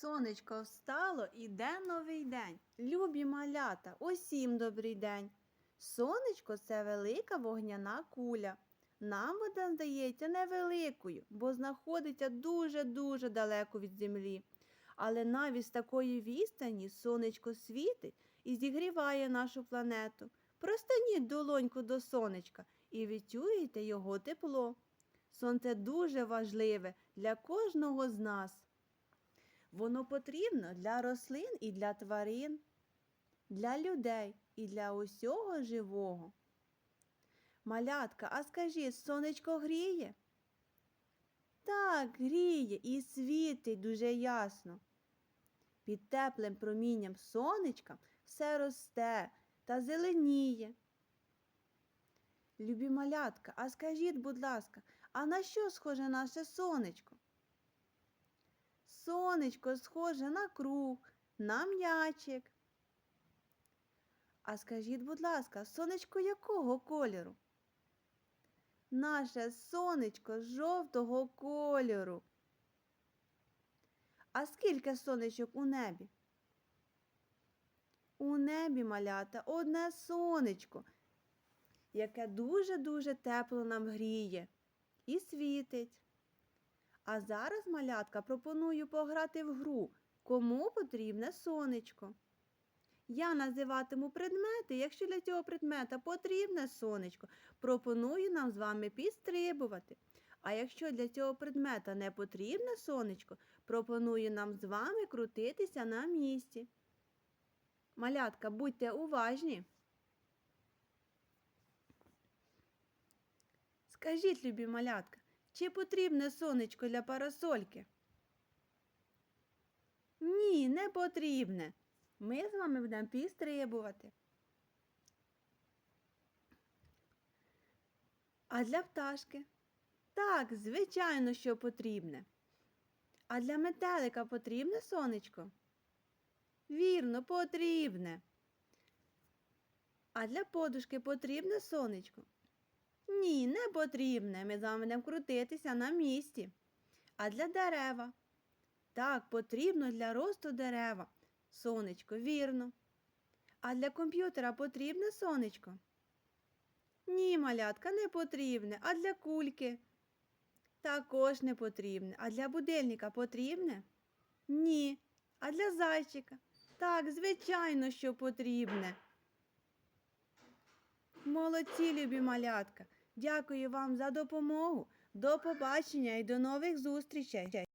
Сонечко встало, іде новий день. Любі малята, усім добрий день. Сонечко це велика вогняна куля. Нам вона здається невеликою, бо знаходиться дуже-дуже далеко від землі. Але навіть з такої відстані сонечко світить і зігріває нашу планету. Простаніть долоньку до сонечка і відчуєте його тепло. Сонце дуже важливе для кожного з нас. Воно потрібно для рослин і для тварин, для людей і для усього живого. Малятка, а скажіть, сонечко гріє? Так, гріє і світить дуже ясно. Під теплим промінням сонечка все росте та зеленіє. Любі малятка, а скажіть, будь ласка, а на що схоже наше сонечко? Сонечко схоже на круг, на м'ячик. А скажіть, будь ласка, сонечко якого кольору? Наше сонечко жовтого кольору. А скільки сонечок у небі? У небі малята одне сонечко, яке дуже-дуже тепло нам гріє і світить. А зараз, малятка, пропоную пограти в гру, кому потрібне сонечко. Я називатиму предмети, якщо для цього предмета потрібне сонечко, пропоную нам з вами підстрибувати. А якщо для цього предмета не потрібне сонечко, пропоную нам з вами крутитися на місці. Малятка, будьте уважні. Скажіть, любі малятка, чи потрібне сонечко для парасольки? Ні, не потрібне. Ми з вами будемо підстрибувати. А для пташки? Так, звичайно, що потрібне. А для метелика потрібне сонечко? Вірно, потрібне. А для подушки потрібне сонечко? Ні, не потрібне. Ми з вами будемо крутитися на місці. А для дерева? Так, потрібно для росту дерева. Сонечко, вірно. А для комп'ютера потрібне сонечко? Ні, малятка, не потрібне. А для кульки? Також не потрібне. А для будильника потрібне? Ні. А для зайчика? Так, звичайно, що потрібне. Молодці, любі малятка. Дякую вам за допомогу. До побачення і до нових зустрічей.